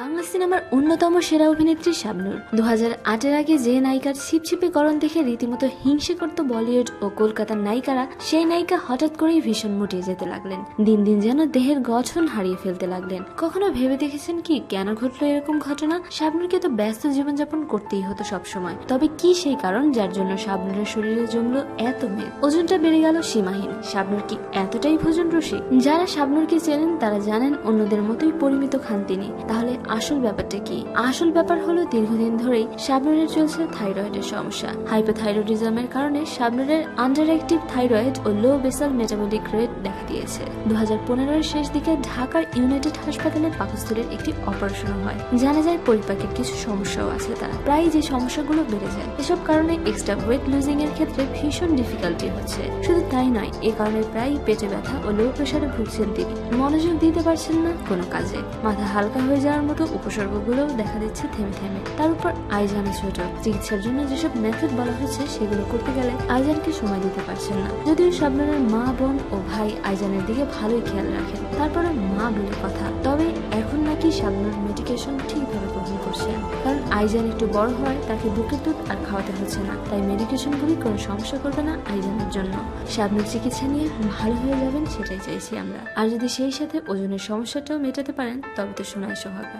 বাংলা সিনেমার অন্যতম সেরা অভিনেত্রী শাবনুর। দু হাজার আটের আগে যে নায়িকার ছিপছিপে গরম দেখে রীতিমতো হিংসে করত বলিউড ও কলকাতার নায়িকারা, সেই নায়িকা হঠাৎ করেই ভীষণ মুটিয়ে যেতে লাগলেন। দিন দিন যেন দেহের গঠন হারিয়ে ফেলতে লাগলেন। কখনো ভেবে দেখেছেন কি কেন ঘটলো এরকম ঘটনা? শাবনুরকে তো ব্যস্ত জীবনযাপন করতেই হতো সবসময়। তবে কি সেই কারণ যার জন্য শাবনুরের শরীরে জমলো এত মেদ? ওজনটা বেড়ে গেল সীমাহীন। শাবনূর কি এতটাই ভোজন রসিক? যারা শাবনুরকে চেনেন, তারা জানেন অন্যদের মতোই পরিমিত খান তিনি। তাহলে আসল ব্যাপারটা কি? আসল ব্যাপার হলো দীর্ঘদিন ধরেই শাবনূরের চলছে থাইরয়েডের সমস্যা। হাইপোথাইরয়েডিজমের কারণে শাবনূরের আন্ডার অ্যাক্টিভ থাইরয়েড ও লো বেসাল মেটাবলিক রেট দেখা দিয়েছে। দু হাজার এর শেষ দিকে ঢাকার ইউনাইটেড হাসপাতালে পাকস্থলীর একটি অপারেশন হয়। জানা যায় পরিপাকের কিছু সমস্যাও আছে তার। প্রায় যে সমস্যাগুলো বেড়ে যায়, এসব কারণে এক্সট্রা ওয়েট লুজিং এর ক্ষেত্রে ভীষণ ডিফিকাল্টি হচ্ছে। শুধু তাই নয়, এ কারণে প্রায় পেটে ব্যথা ও লো প্রেশারে ভুগছেন তিনি। মনোযোগ দিতে পারছেন না কোনো কাজে। মাথা হালকা হয়ে যাওয়ার মতো উপসর্গগুলোও দেখা দিচ্ছে থেমে থেমে। তার উপর আইজানে ছোট চিকিৎসার জন্য যেসব মেথড বলা হয়েছে সেগুলো করতে গেলে আইজানকে সময় দিতে পারছেন না। যদিও শাবনারের মা, বোন ও ভাই আইজানের দিকে ভালোই খেয়াল রাখেন। তারপরে মা বলে কথা। তবে এখন নাকি শাবনার মেডিকেশন ঠিকভাবে গ্রহণ করছেন। কারণ আইজান একটু বড় হয় তাকে বুকের দুধ আর খাওয়াতে হচ্ছে না। তাই মেডিকেশনগুলি কোনো সমস্যা করবে না আইজানের জন্য। শাবনার চিকিৎসা নিয়ে ভালো হয়ে যাবেন সেটাই চাইছি আমরা। আর যদি সেই সাথে ওজনের সমস্যাটাও মেটাতে পারেন, তবে তো শোনায় সোহাগা